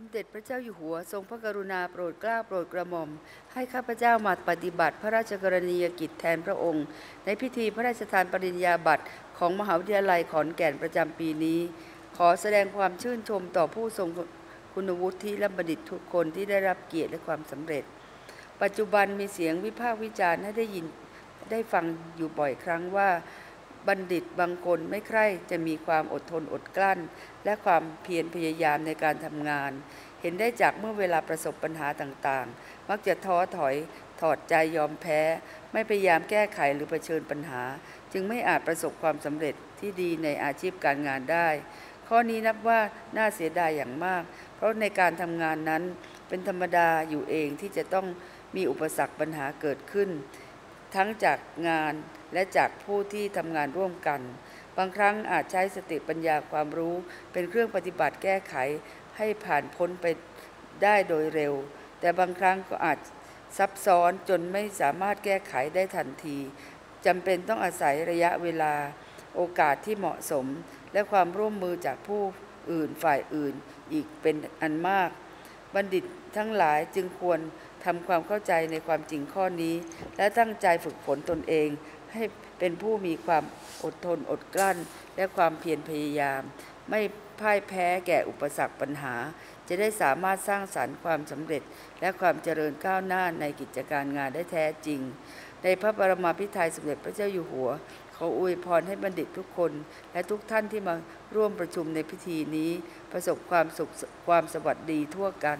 มเด็จพระเจ้าอยู่หัวทรงพระกรุณาโปรดเกล้าโปรดกระหม่อม ให้ข้าพเจ้ามาปฏิบัติพระราชกรณียกิจแทนพระองค์ ในพิธีพระราชทานปริญญาบัตรของมหาวิทยาลัยขอนแก่นประจำปีนี้ ขอแสดงความชื่นชมต่อผู้ทรงคุณวุฒิและบัณฑิตทุกคนที่ได้รับเกียรติและความสำเร็จ ปัจจุบันมีเสียงวิพากษ์วิจารณ์ให้ได้ยินได้ฟังอยู่บ่อยครั้งว่า บัณฑิตบางคนไม่ใคร่จะมีความอดทนอดกลั้น และความเพียรพยายามในการทำงาน เห็นได้จากเมื่อเวลาประสบปัญหาต่างๆ มักจะท้อถอย ถอดใจยอมแพ้ ไม่พยายามแก้ไขหรือเผชิญปัญหา จึงไม่อาจประสบความสำเร็จที่ดีในอาชีพการงานได้ ข้อนี้นับว่าน่าเสียดายอย่างมาก เพราะในการทำงานนั้นเป็นธรรมดาอยู่เองที่จะต้องมีอุปสรรคปัญหาเกิดขึ้น ทั้งจากงานและจากผู้ที่ทำงานร่วมกัน บางครั้งอาจใช้สติปัญญาความรู้ เป็นเครื่องปฏิบัติแก้ไขให้ผ่านพ้นไปได้โดยเร็ว แต่บางครั้งก็อาจซับซ้อนจนไม่สามารถแก้ไขได้ทันทีจำเป็นต้องอาศัยระยะเวลา โอกาสที่เหมาะสม และความร่วมมือจากผู้อื่นฝ่ายอื่นอีกเป็นอันมาก บัณฑิตทั้งหลายจึงควรทำความเข้าใจในความจริงข้อนี้ และตั้งใจฝึกฝนตนเอง ให้เป็นผู้มีความอดทนอดกลั้น และความเพียรพยายาม ไม่พ่ายแพ้แก่อุปสรรคปัญหา จะได้สามารถสร้างสรรค์ความสำเร็จ และความเจริญก้าวหน้าในกิจการงานได้แท้จริง ในพระบรมพิไทยสมเด็จพระเจ้าอยู่หัว ออวยพรให้บัณฑิตทุกคน และทุกท่านที่มาร่วมประชุมในพิธีนี้ ประสบความสุขความสวัสดีทั่วกัน